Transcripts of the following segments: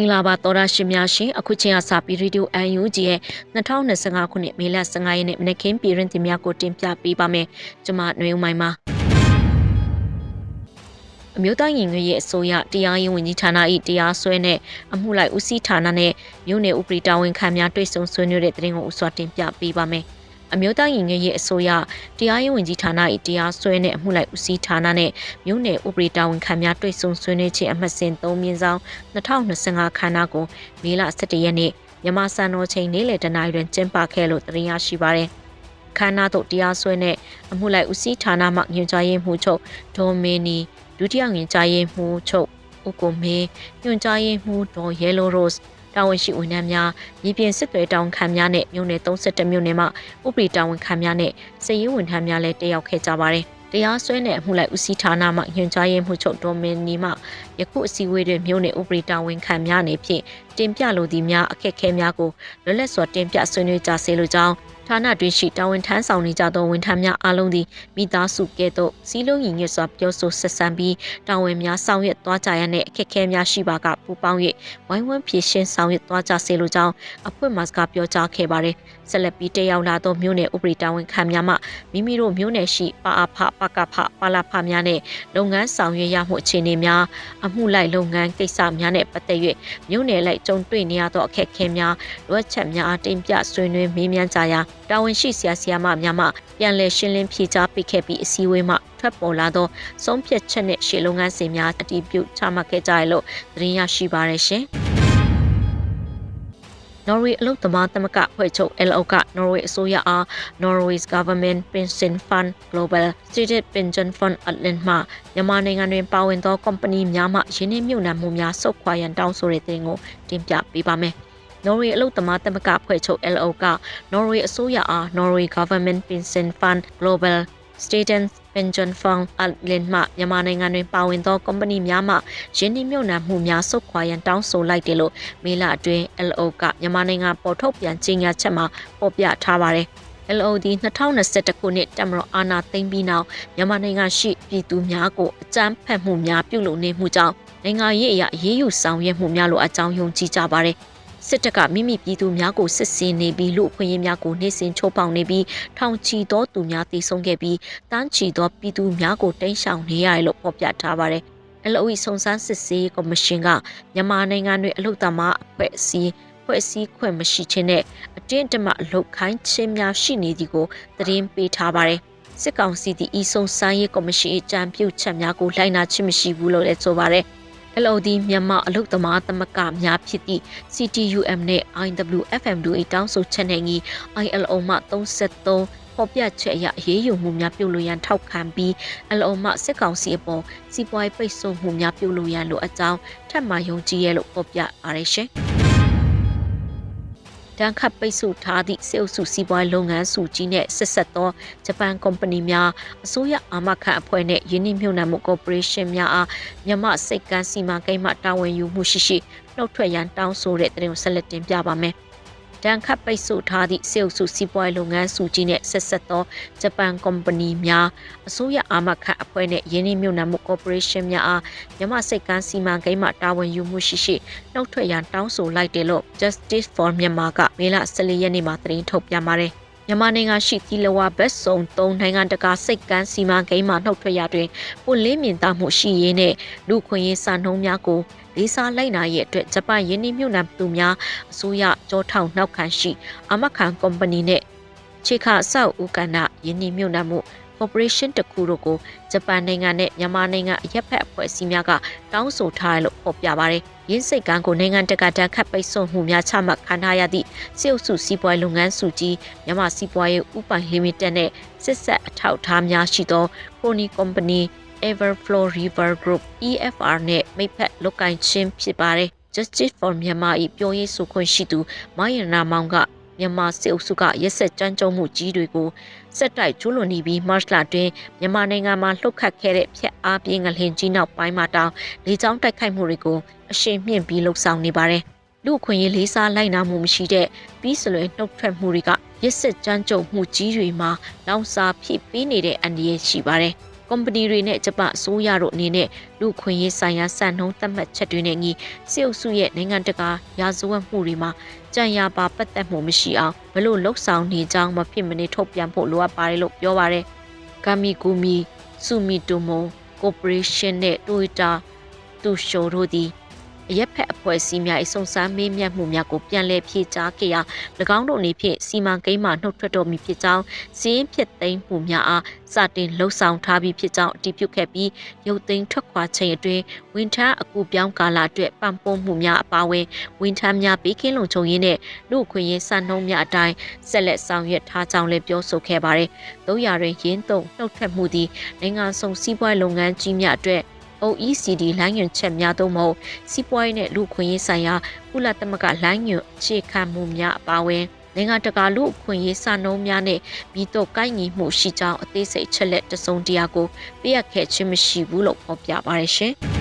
မင်္ဂလာပါသောရရှင်များရှင်အခုချိန်ကစပြီးရေဒီယို UNG ရဲ့2025ခုနှစ်မေလ15ရက်နေ့မနက်ခင်းပြည်တွင်တင်များကိုတင်ပြပေးပါမယ်ကျွန်မနှွေဦးမိုင်ပါအမျိုးသားရင်ငွေရဲ့အစိုးရတရားရေးဝန်ကြီးဌာန၏တရားစွဲနဲ့အမှုလိုက်ဦးစီးဌာနနဲ့မြို့နယ်ဥပဒေတာဝန်ခံများတွေ့ဆုံဆွေးနွေးတဲ့တဲ့ရင်ကိုဥစွာတင်ပြပေးပါမယ် အမျိုးသားရင်ငယ်ရဲ့အစိုးရတရားရေးဝန်ကြီးဌာန၏တရားစွဲနဲ့အမှုလိုက်ဦးစီးဌာနနဲ့မြို့နယ်ဥပဒေတာဝန်ခံများတွေ့ဆုံဆွေးနွေးခြင်းအမှတ်စဉ်3မြင်းဆောင်2025ခန်းနာကိုမေလ17ရက်နေ့မြန်မာစံတော်ချိန်နေ့လယ်တနာရီတွင်ကျင်းပခဲ့လို့တင်ရရှိပါရယ်ခန္ဓာတို့တရားစွဲနဲ့အမှုလိုက်ဦးစီးဌာနမှညွှန်ကြားရေးမှူးချုပ်ဒေါ်မင်းနီဒုတိယညွှန်ကြားရေးမှူးချုပ်ဦးကိုမင်းညွှန်ကြားရေးမှူးဒေါ်ရဲလိုရိုစ် တာဝန်ရှိဝန်ထမ်းများမြေပြင်စစ်တွေတောင်ခံများနဲ့မြို့နယ်32မြို့နယ်မှဥပဒေတာဝန်ခံများနဲ့စည်ရေးဝန်ထမ်းများလည်းတက်ရောက်ခဲ့ကြပါတယ်။တရားစွဲနဲ့အမှုလိုက်ဦးစီးဌာနမှညွှန်ကြားရေးမှူးချုပ်ဒေါ်မင်းနီမှယခုအစည်းအဝေးတွင်မြို့နယ်ဥပဒေတာဝန်ခံများနေဖြင့်တင်ပြလိုသည့်များအခက်အခဲများကိုလွတ်လပ်စွာတင်ပြဆွေးနွေးကြစေလိုကြောင်း ဌာနတွင်ရှိတာဝန်ထမ်းဆောင်နေကြသောဝန်ထမ်းများအားလုံးသည်မိသားစုကဲ့သို့စီးလုံးညီညွတ်စွာပြောဆိုဆက်ဆံပြီးတာဝန်များဆောင်ရွက်သွားကြရတဲ့အခက်အခဲများရှိပါကပူပေါင်း၍ဝိုင်းဝန်းဖြည့်ရှင်းဆောင်ရွက်သွားကြစေလိုကြောင်းအဖွဲ့မှစကားပြောကြားခဲ့ပါတယ်။ဆက်လက်ပြီးတက်ရောက်လာသောမြို့နယ်ဥပဒေတာဝန်ခံများမှမိမိတို့မြို့နယ်ရှိပါအဖပကဖပါလာဖများနဲ့လုပ်ငန်းဆောင်ရွက်ရမှုအခြေအနေများအမှုလိုက်လုပ်ငန်းကိစ္စများနဲ့ပတ်သက်၍မြို့နယ်လိုက်ကြုံတွေ့နေရသောအခက်အခဲများလိုအပ်ချက်များအားတင်ပြဆွေးနွေးမေးမြန်းကြရာ တာဝန်ရှိဆရာဆရာမများမှပြန်လည်ရှင်းလင်းဖြေကြားပေးခဲ့ပြီးအစည်းအဝေးမှထွက်ပေါ်လာသောဆုံးဖြတ်ချက်နဲ့ရှေ့လုပ်ငန်းစဉ်များအတည်ပြုချမှတ်ခဲ့ကြရလို့သတင်းရရှိပါရရှင်။ Norway အလုပ်သမားသမဂ္ဂဖွဲ့ချုပ် LO က Norway အစိုးရအား Norway's Government Pension Fund Global Stated Pension Fund Atlant မှမြန်မာနိုင်ငံတွင်ပါဝင်သော company များမှရင်းနှီးမြှုပ်နှံမှုများစုပ်ခွာရန်တောင်းဆိုတဲ့တင်ကိုတင်ပြပေးပါမယ်။ Norway အလုပ်သမားသမဂ္ဂဖွဲ့ချုပ် LO က Norway အစိုးရအား Norway Government Pension Fund Global Staten Pension Fund အလင်မှမြန်မာနိုင်ငံတွင်ပါဝင်သောကုမ္ပဏီများမှယင်းနှိမ့်မြုပ်နှံမှုများစုခွာရန်တောင်းဆိုလိုက်တယ်လို့မေလအတွင်း LO ကမြန်မာနိုင်ငံပေါ်ထုတ်ပြန်ကြေညာချက်မှာဖော်ပြထားပါတယ်။ LOD 2021ခုနှစ်တမရအာနာသိမ့်ပြီးနောက်မြန်မာနိုင်ငံရှိပြည်သူများကိုအကြမ်းဖက်မှုများပြုလုပ်နေမှုကြောင့်နိုင်ငံရေးအရာအေးအေးယူဆောင်ရွက်မှုများလိုအကြောင်းယုံကြည်ကြပါတယ်။ စစ်တပ်ကမိမိပြည်သူများကိုစစ်ဆေးနေပြီးလူအခွင့်အရေးများကိုနှိမ့်စင်ချိုးဖောက်နေပြီးထောင်ချီသောသူများတည်ဆုံခဲ့ပြီးတန်းချီသောပြည်သူများကိုတိမ်းရှောင်နေရတယ်လို့ဖော်ပြထားပါတယ်။ LOE စုံစမ်းစစ်ဆေးကော်မရှင်ကမြန်မာနိုင်ငံတွင်အလုသမားအဖွဲ့အစည်းဖွဲ့စည်းခွင့်မရှိခြင်းနဲ့အတင်းအဓမ္မအလုခိုင်းခြင်းများရှိနေသည်ကိုသတင်းပေးထားပါတယ်။စစ်ကောင်စီသည်ဤဆုံစမ်းရေးကော်မရှင်အကြံပြုချက်များကိုလိုက်နာခြင်းမရှိဘူးလို့လည်းဆိုပါတယ်။ LOD မြန်မာအလုသမားသမဂ္ဂများဖြစ်သည့် CTUM နဲ့ IWFM တို့၏တောင်းဆိုချက်နဲ့ညီ ILO မှ33ဖော်ပြချက်အရအရေးယူမှုများပြုလုပ်ရန်ထောက်ခံပြီး LO မှစစ်ကောင်စီအပေါ်စီးပွားရေးပိတ်ဆို့မှုများပြုလုပ်ရန်လိုအပ်ကြောင်းထပ်မံယုံကြည်ရလို့ဖော်ပြပါရရှင်။ တန်ခတ်ပိတ်ဆို့ထားသည့်စေအုပ်စုစီးပွားလုပ်ငန်းစုကြီးနဲ့ဆက်ဆက်သောဂျပန်ကုမ္ပဏီများအစိုးရအာမခံအဖွဲ့နဲ့ယင်းနှိမ့်မြုပ်နှံမှုကော်ပိုရေးရှင်းများအားမြန်မာစိတ်ကန်းစီမံကိန်းမှတာဝန်ယူမှုရှိရှိနှုတ်ထွက်ရန်တောင်းဆိုတဲ့တဲ့ကိုဆက်လက်တင်ပြပါမယ်။ ဒဏ်ခတ်ပိတ်ဆို့ထားသည့်စေအုပ်စုစီးပွားလုပ်ငန်းစုကြီးနဲ့ဆက်ဆက်သောဂျပန်ကုမ္ပဏီများအစိုးရအာမခံအဖွဲ့နဲ့ယင်းနှိမ့်မြုပ်နှံမှုကော်ပိုရေးရှင်းများအားမြန်မာစိတ်ကန်းစီမံကိန်းမှတာဝန်ယူမှုရှိရှိနှုတ်ထွက်ရန်တောင်းဆိုလိုက်တယ်လို့ Justice for Myanmar ကမေလ14ရက်နေ့မှာသတင်းထုတ်ပြန်ပါတယ် မြန်မာနိုင်ငံရှိသီလဝါဘက်စုံ၃နိုင်ငံတကာစိတ်ကန်းစီမံကိန်းမှနှုတ်ထွက်ရတွင်ပွင့်လင်းမြင်သာမှုရှိရေးနဲ့လူခွင့်ရေးစာနှုံးများကိုလေးစားလိုက်နာရဲ့အတွက်ဂျပန်ယင်းနှိမ့်မြုပ်နှံသူများအစိုးရကြောထောင်နောက်ခံရှိအမခံကုမ္ပဏီနဲ့ခြေခါအဆောက်ဦးကဏ္ဍယင်းနှိမ့်မြုပ်နှံမှု corporation တခုတို့ကိုဂျပန်နိုင်ငံနဲ့မြန်မာနိုင်ငံအရက်ဖက်အဖွဲ့အစည်းများကတောင်းဆိုထားတယ်လို့ဖော်ပြပါတယ်။ရင်းစိတ်ကန်းကိုနိုင်ငံတကာတန်းခတ်ပိတ်ဆို့မှုများချမှတ်ခံထားရသည့်စစ်အုပ်စုစီးပွားလုပ်ငန်းစုကြီးမြန်မာစီးပွားရေးဥပိုင် limited နဲ့စစ်ဆက်အထောက်အထားများရှိသော Crony Company Everflow River Group EFR နဲ့မိတ်ဖက်လုတ်ကင်ချင်းဖြစ်ပါတယ်။ Justice for Myanmar ၏ပြောရေးဆိုခွင့်ရှိသူမိုင်းရနာမောင်က မြန်မာစစ်အုပ်စုကရက်ဆက်ကြမ်းကြုတ်မှုကြီးတွေကိုစက်တိုက်ကျူးလွန်နေပြီးမတ်လတွင်မြန်မာနိုင်ငံမှာလှုပ်ခတ်ခဲ့တဲ့ဖျက်အားပြင်းငလင်ကြီးနောက်ပိုင်းမှာတောင်လေကြောင်းတိုက်ခိုက်မှုတွေကိုအရှိန်မြင့်ပြီးလှုပ်ဆောင်နေပါတယ်။လူခွင့်ရေးလေးစားလိုက်နာမှုမရှိတဲ့ပြီးစလွယ်နှုတ်ထွက်မှုတွေကရက်ဆက်ကြမ်းကြုတ်မှုကြီးတွေမှာလောင်စာဖြစ်ပေးနေတဲ့အန္တရာယ်ရှိပါတယ်။ ကုမ္ပဏီတွေနဲ့ဂျပန်အစိုးရတို့အနေနဲ့လူခွင့်ရေးဆိုင်ရာစံနှုန်းသတ်မှတ်ချက်တွေနဲ့ညီစစ်အုပ်စုရဲ့နိုင်ငံတကာရာဇဝတ်မှုတွေမှာကြံရပါပတ်သက်မှုမရှိအောင်ဘလို့လှုပ်ဆောင်နေကြောင်းမဖြစ်မနေထုတ်ပြန်ဖို့လိုအပ်ပါတယ်လို့ပြောပါရယ်။ဂမ်မီကူမီဆူမီတိုမိုကော်ပိုရေးရှင်းနဲ့တိုယတာတူရှိုတို့သည် အရက်ဖက်အဖွဲ့အစည်းများ၏စုံစမ်းမေးမြန်းမှုများကိုပြန်လည်ဖြေကြားခဲ့ရာ၎င်းတို့အနေဖြင့်စီမံကိန်းမှနှုတ်ထွက်တော်မူဖြစ်ကြောင်းစီးရင်ဖြစ်သိမ်းမှုများအားစတင်လှုပ်ဆောင်ထားပြီးဖြစ်ကြောင်းအတည်ပြုခဲ့ပြီးရုပ်သိမ်းထွက်ခွာချိန်အတွင်းဝန်ထမ်းအကူပြောင်းကာလအတွက်ပံ့ပိုးမှုများအပါအဝင်ဝန်ထမ်းများဘေးကင်းလုံခြုံရေးနဲ့လူ့အခွင့်အရေးစံနှုန်းများအတိုင်းဆက်လက်ဆောင်ရွက်ထားကြောင်းလည်းပြောဆိုခဲ့ပါတယ်။တို့ရတွင်ရင်းသုံးနှုတ်ထွက်မှုသည်နိုင်ငံဆောင်စီးပွားလုပ်ငန်းကြီးများအတွက် OECD လိုင်းညွှန်ချက်များသို့မဟုတ်စီးပွားရေးနဲ့လူခွင့်ရေးဆိုင်ရာကုလသမဂ္ဂလိုင်းညွှန်အခြေခံမှုများအပါအဝင်နိုင်ငံတကာလူအခွင့်အရေးစာနှုန်းများနဲ့မိတော့ကိုက်ညီမှုရှိကြောင်းအသေးစိတ်ချက်လက်တစုံတရာကိုပြရခဲ့ခြင်းမရှိဘူးလို့ဖော်ပြပါတယ်ရှင်။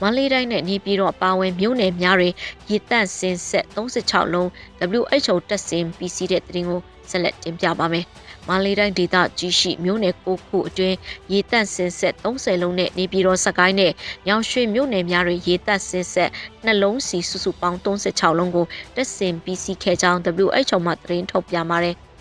မန္တလေးတိုင်းနဲ့နေပြည်တော်အပါအဝင်မြို့နယ်များတွင်ရေတန့်စင်ဆက်36လုံး WHO တက်စင် PC တဲ့တင်ကိုဆက်လက်တင်ပြပါမယ်။ မန္တလေးတိုင်းဒေသကြီးရှိမြို့နယ်၉ခုအတွင်းရေတပ်စင်ဆက်30လုံးနဲ့နေပြည်တော်စကိုင်းနဲ့ညောင်ရွှေမြို့နယ်များတွင်ရေတပ်စင်ဆက်နှလုံးစီစုစုပေါင်း36လုံးကိုတက်ဆင်ပြီးစီးခဲ့ကြောင်း WHO မှသတင်းထုတ်ပြန်ပါတယ်။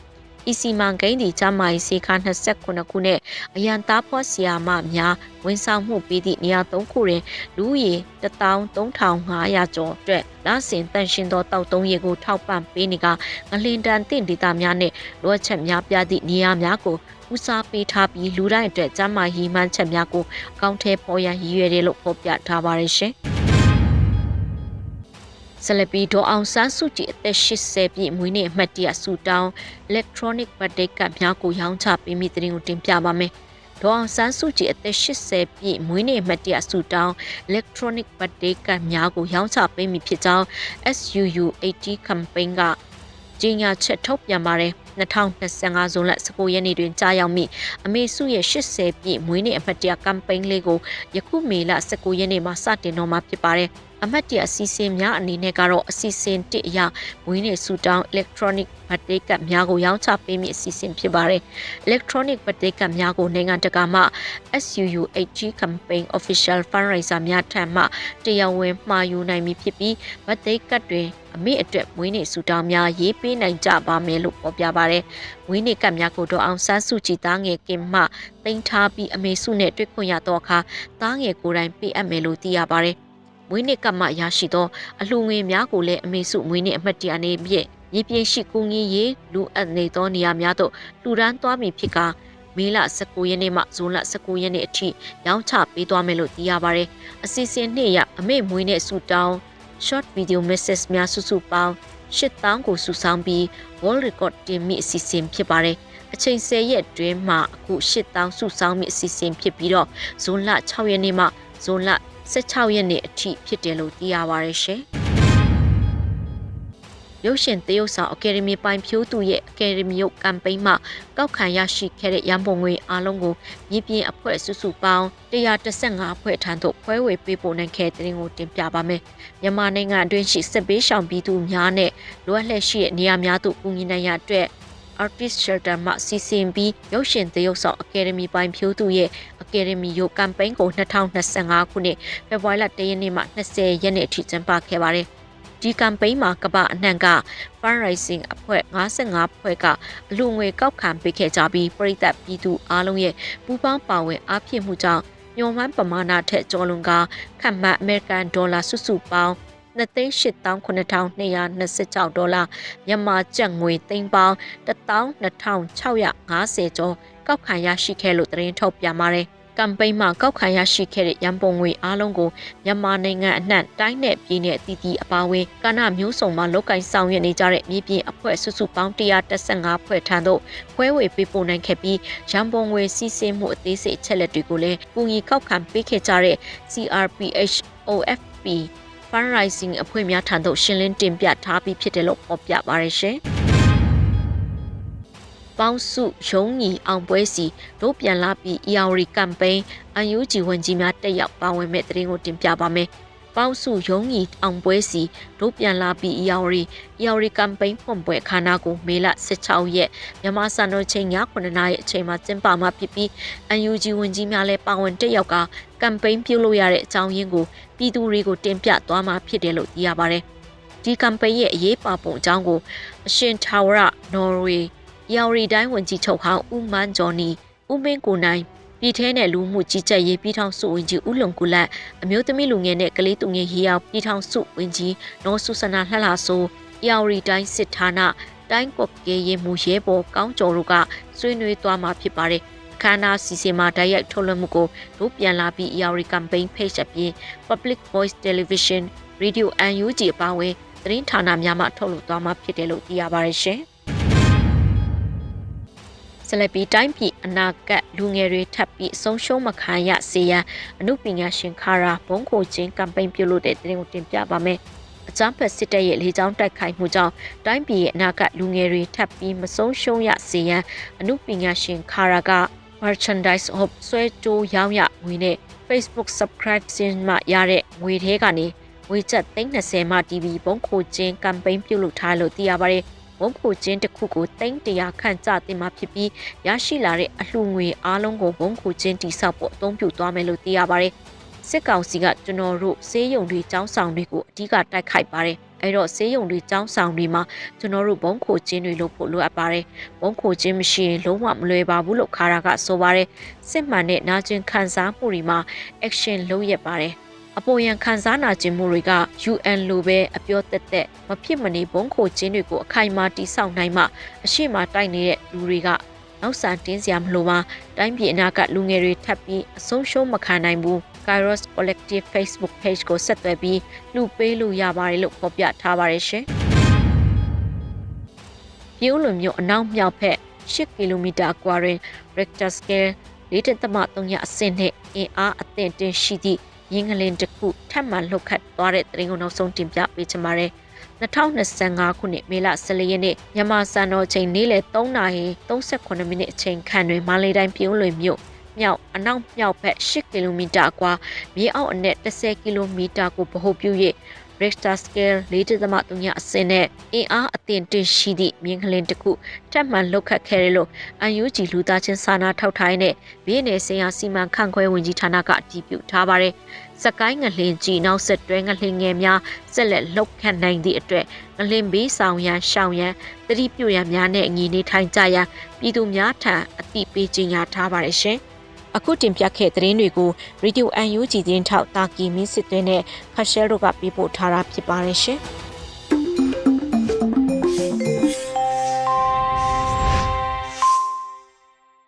ဤစီမံကိန်းဒီကျမိုင်စေခါ29ခုနဲ့အရန်သားဖွားဆီယာမများဝန်ဆောင်မှုပေးသည့်နေရာ၃ခုတွင်လူဦးရေ13500ကျော်အတွက်လစဉ်တန်ရှင်သောတောက်သုံးရေကိုထောက်ပံ့ပေးနေကငလင်တန်တင့်ဒေသများနှင့်လိုအပ်ချက်များပြသည့်နေရာများကိုဦးစားပေးထားပြီးလူတိုင်းအတွက်ကျန်းမာရေးမှန်းချက်များကိုအကောင့်ထဲပေါ်ရန်ရည်ရွယ်တယ်လို့ဖော်ပြထားပါတယ်ရှင်။ ဆလပီဒေါ်အောင်ဆန်းစုကြည်အသက်80ပြည့်မွေးနေ့အမှတ်တရဆူတောင်း electronic birthday ကပ်များကိုရောင်းချပေးမိတဲ့တင်ကိုတင်ပြပါမယ်။ဒေါ်အောင်ဆန်းစုကြည်အသက်80ပြည့်မွေးနေ့အမှတ်တရဆူတောင်း electronic birthday ကပ်များကိုရောင်းချပေးမိဖြစ်ကြောင်း SUU 80 campaign ကကြီးညာချက်ထုတ်ပြန်ပါတယ်2025ဇွန်လ19ရက်နေ့တွင်ကြာရောက်မိအမေစုရဲ့80ပြည့်မွေးနေ့အမှတ်တရကမ်ပိန်းလေးကိုယခုမေလ19ရက်နေ့မှာစတင်တော့မှာဖြစ်ပါတယ်။အမတ်တရအစီအစဉ်များအနေနဲ့ကတော့အစီအစဉ်တစ်အရမွေးနေ့ဆူတောင်း electronic birthday ကပ်များကိုရောင်းချပေးမည့်အစီအစဉ်ဖြစ်ပါတယ်။ electronic birthday ကပ်များကိုနိုင်ငံတကာမှ SUU HG campaign official fundraiser များထံမှတရားဝင်မှာယူနိုင်ပြီဖြစ်ပြီး birthday ကပ်တွင်အမေအတွက်မွေးနေ့ဆူတောင်းများရေးပေးနိုင်ကြပါမယ်လို့ဖော်ပြပါတယ်။မွေးနေ့ကပ်များကိုတော့အောင်ဆန်းစုကြည်သားငယ်ကင်မှတင်ထားပြီးအမေစုနဲ့တွေ့ခွင့်ရတော့အခါသားငယ်ကိုယ်တိုင်ပေးအပ်မယ်လို့သိရပါတယ်။မွေးနေ့ကမှရရှိသောအလှူငွေများကိုလည်းအမေစုမွေးနေ့အမှတ်တရနေ့ဖြင့်မြေပြင်ရှိကူညီရေးလူအပ်နေသောနေရာများသို့လူဒန်းသွားမည်ဖြစ်ကာမေလ19ရက်နေ့မှဇွန်လ19ရက်နေ့အထိရောင်းချပေးသွားမယ်လို့သိရပါတယ်။အစီအစဉ်နှစ်ရအမေမွေးနေ့ဆူတောင်း short video message များစုစုပေါင်း 8000ကိုစုဆောင်းပြီး world record တင်မိအစီအစဉ်ဖြစ်ပါတယ်။အချိန်10ရက်တွင်းမှာအခု8000စုဆောင်းမိအစီအစဉ်ဖြစ်ပြီးတော့ဇွန်လ6ရက်နေ့မှဇွန်လ16ရက်နေ့အထိဖြစ်တယ်လို့သိရပါရရှင်။ ရုပ်ရှင်သရုပ်ဆောင်အကယ်ဒမီပိုင်ဖြိုးသူရဲ့အကယ်ဒမီရုပ်ကမ်ပိန်းမှာကောက်ခံရရှိခဲ့တဲ့ရန်ပုံငွေအားလုံးကိုမြေပြင်အဖွဲ့စုစုပေါင်း115အဖွဲ့ထံသို့ဖွဲဝေပေးပို့နိုင်ခဲ့တဲ့တင်ကိုတင်ပြပါမယ်။မြန်မာနိုင်ငံအတွင်းရှိစစ်ပေးရှောင်ပြည်သူများနဲ့လိုအပ်လက်ရှိတဲ့နေရာများသို့ကူညီနိုင်ရတဲ့ Artist Shelter မှစီစဉ်ပြီးရုပ်ရှင်သရုပ်ဆောင်အကယ်ဒမီပိုင်ဖြိုးသူရဲ့အကယ်ဒမီရုပ်ကမ်ပိန်းကို2025ခုနှစ်ဖေဖော်ဝါရီလ1ရက်နေ့မှ20ရက်နေ့အထိကျင်းပခဲ့ပါတယ်။ ဒီကမ်ပိန်းမှာကမ္ဘာအနှံ့က fundraising အဖွဲ့55ဖွဲ့ကအလူငွေကောက်ခံပေးခဲ့ကြပြီးပြည်သက်ပြည်သူအားလုံးရဲ့ပူးပေါင်းပါဝင်အားဖြည့်မှုကြောင့်ညွန်မှန်းပမာဏထက်ကျော်လွန်ကခန့်မှန်းအမေရိကန်ဒေါ်လာစုစုပေါင်း2,8226ဒေါ်လာမြန်မာကျပ်ငွေသိန်းပေါင်း12650ကျော်ကောက်ခံရရှိခဲ့လို့သတင်းထုတ်ပြန်ပါတယ်။ ကမ်ပိန်းမှာကောက်ခံရရှိခဲ့တဲ့ရန်ပုံငွေအားလုံးကိုမြန်မာနိုင်ငံအနှံ့တိုင်းနယ်ပြည်နယ်အသီးသီးအပါအဝင်ကဏ္ဍမျိုးစုံမှာလောက်ကင်ဆောင်ရွက်နေကြတဲ့မြေပြင်အဖွဲ့စုစုပေါင်း115ဖွဲ့ထံသို့ဖွဲဝေပေးပို့နိုင်ခဲ့ပြီးရန်ပုံငွေစီးဆင်းမှုအသေးစိတ်အချက်လက်တွေကိုလည်းကူညီကောက်ခံပေးခဲ့ကြတဲ့ CRPH OFP fundraising အဖွဲ့များထံသို့ရှင်းလင်းတင်ပြထားပြီးဖြစ်တယ်လို့ဖော်ပြပါရရှင်။ ပေါင်းစုရုံးညီအောင်ပွဲစီတို့ပြန်လာပြီး ERI campaign အယူဂျီဝန်ကြီးများတက်ရောက်ပါဝင်မဲ့တရင်ကိုတင်ပြပါမယ်။ပေါင်းစုရုံးကြီးအောင်ပွဲစီတို့ပြန်လာပြီးအီယာဝရီအီယာဝရီကမ်ပိန်းဖွင့်ပွဲခါနာကိုမေလ16ရက်မြန်မာစံတော်ချိန်ည9:00နာရီအချိန်မှာကျင်းပမှာဖြစ်ပြီး UNG ဝန်ကြီးများလည်းပါဝင်တက်ရောက်ကကမ်ပိန်းပြုလုပ်ရတဲ့အကြောင်းရင်းကိုပြည်သူတွေကိုတင်ပြသွားမှာဖြစ်တယ်လို့သိရပါတယ်။ဒီကမ်ပိန်းရဲ့အရေးပါပုံအကြောင်းကိုအရှင်ထာဝရနော်ဝေ ယော်ရီတိုင်းဝန်ကြီးချုပ်ဟောင်းဦးမန်းဂျော်နီဦးမင်းကိုနိုင်ပြည်ထဲနဲ့လူမှုကြီးကြပ်ရေးပြည်ထောင်စုဝန်ကြီးဦးလုံကူလတ်အမျိုးသမီးလူငယ်နဲ့ကလေးသူငယ်ရေးအောင်ပြည်ထောင်စုဝန်ကြီးနော်ဆုစနာလှလှဆိုယော်ရီတိုင်းစစ်ဌာနတိုင်းကွက်ကဲရေးမှုရဲဘော်ကောင်းကျော်တို့ကဆွေးနွေးသွားမှာဖြစ်ပါတယ်ခန္ဓာစီစီမှာတိုက်ရိုက်ထုတ်လွှင့်မှုကိုတို့ပြန်လာပြီး ERI campaign page အပြင် Public Voice Television Radio UNG အပါအဝင်သတင်းဌာနများမှထုတ်လွှင့်သွားမှာဖြစ်တယ်လို့သိရပါတယ်ရှင်။ ဆလပီတိုင်းပြည်အနာဂတ်လူငယ်တွေထပ်ပြီးဆုံးရှုံးမခံရစေရန်အမှုပညာရှင်ခါရာဘုံခိုချင်းကမ်ပိန်းပြုလုပ်တဲ့သတင်းကိုတင်ပြပါမယ်။အကြမ်းဖက်စစ်တပ်ရဲ့လေကြောင်းတိုက်ခိုက်မှုကြောင့်တိုင်းပြည်ရဲ့အနာဂတ်လူငယ်တွေထပ်ပြီးမဆုံးရှုံးရစေရန်အမှုပညာရှင်ခါရာက merchandise of ဆွဲကြိုးရောင်းရငွေနဲ့ Facebook subscription မှရတဲ့ငွေထဲကနေငွေကျပ်320မှ TV ဘုံခိုချင်း campaign ပြုလုပ်ထားလို့သိရပါတယ်။ ဘုံခိုချင်းတစ်ခုကို300ခန့်ကျတင်မှာဖြစ်ပြီးရရှိလာတဲ့အလှငွေအားလုံးကိုဘုံခိုချင်းတိဆောက်ဖို့အသုံးပြုသွားမယ်လို့သိရပါတယ်။စစ်ကောင်စီကကျွန်တော်တို့စေးရုံတွေចောင်းဆောင်တွေကိုအဓိကတိုက်ခိုက်ပါတယ်။အဲ့တော့ဆေးရုံတွေចောင်းဆောင်တွေမှာကျွန်တော်တို့ဘုံခိုချင်းတွေလုပ်ဖို့လိုအပ်ပါတယ်။ဘုံခိုချင်းမရှိရင်လုံးဝမလွယ်ပါဘူးလို့ခါရာကဆိုပါတယ်။စစ်မှန်တဲ့နာကျင်ခံစားမှုတွေမှာ action လုပ်ရပါတယ်။ အပေါ်ယံခံစားနာကျင်မှုတွေက UN လိုပဲအပြောတက်တက်မဖြစ်မနေဘုံခိုချင်းတွေကိုအခိုင်အမာတိဆောက်နိုင်မှအရှိမတိုက်နေတဲ့လူတွေကနောက်ဆန်တင်းစရာမလိုပါတိုင်းပြည်အနာကလူငယ်တွေထပ်ပြီးအဆုံးရှုံးမခံနိုင်ဘူး Kairos Collective Facebook page ကိုဆက်သွယ်ပြီးလူပေးလို့ရပါတယ်လို့ဖော်ပြထားပါတယ်ရှင်။ပြိုးလွန်မြို့အနောက်မြောက်ဘက်10ကီလိုမီတာကွာတွင် Richter scale 4.3အဆင့်နဲ့အင်အားအသင့်တင်ရှိသည့် ရင်းကလင်းတစ်ခုထပ်မံလှုပ်ခတ်သွားတဲ့တရင်ကိုနောက်ဆုံးတင်ပြပေးချင်ပါတယ်။2025ခုနှစ်မေလ14ရက်နေ့မြန်မာစံတော်ချိန်နေ့လယ်3နာရီ38မိနစ်အချိန်ခန့်တွင်မလေးတိုင်းပြုံးလွင်မြို့မြောက်အနောက်မြောက်ဘက်10ကီလိုမီတာကွာမြေအောက်အနက်10ကီလိုမီတာကိုဗဟိုပြု၍ Richter scale 4.3အဆင့်နဲ့အင်အားအသင့်တင်ရှိသည့်မြင်းကလင်းတစ်ခုထပ်မံလောက်ခတ်ခဲ့တယ်လို့ UNG လူသားချင်းစာနာထောက်ထားတဲ့ပြည်내ဆင်ရစီမံခန့်ခွဲဝင်ကြီးဌာနကအတည်ပြုထားပါတယ်။စကိုင်းငလင်ကြီးနောက်ဆက်တွဲငလင်ငယ်များဆက်လက်လောက်ခတ်နိုင်သည့်အတွက်ငလင်ဘေးဆောင်ရန်ရှောင်ရန်တတိပြုရန်များနဲ့အညီနေထိုင်ကြရန်ပြည်သူများထံအသိပေးကြေညာထားပါတယ်ရှင်။ အခုတင်ပြခဲ့တဲ့သတင်းတွေကို Radio UNG သတင်းထောက်တာကီမင်းစစ်သွင်းနဲ့ဖရှဲတို့ကပေးပို့ထားတာဖြစ်ပါတယ်ရှင်။